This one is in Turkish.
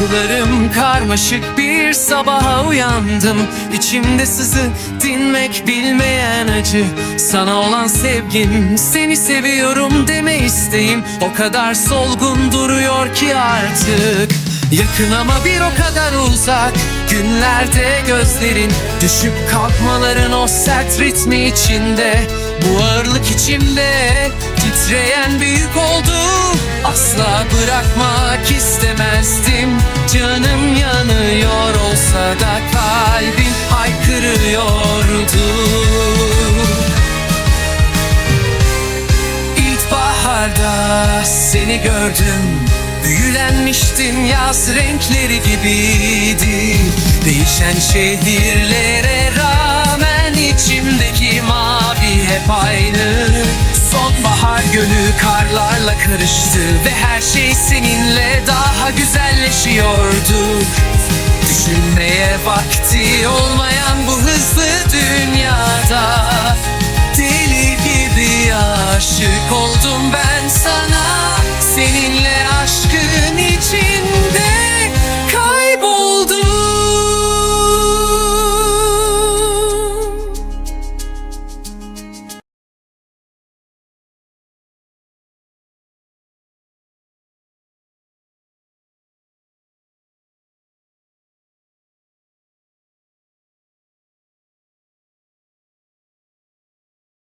Duygularım karmaşık bir sabaha uyandım. İçimde sızı dinmek bilmeyen acı. Sana olan sevgim seni seviyorum deme isteğim. O kadar solgun duruyor ki artık. Yakın ama bir o kadar uzak. Günlerde gözlerin Düşüp kalkmaların o sert ritmi içinde. Bu ağırlık içimde Titreyen büyük oldu. Asla bırakmak istemezdim Canım yanıyor olsa da kalbim haykırıyordu. İlkbaharda seni gördüm Büyülenmiştin yaz renkleri gibiydi. Değişen şehirlere rağmen içimdeki mavi hep aynı. Sonbahar gölü karlarla karıştı Ve her şey seninle daha gidiyordu Düşünmeye vakti olmayan bu hızlı dünyada. Deli gibi aşık oldum ben sana. Seninle aşkın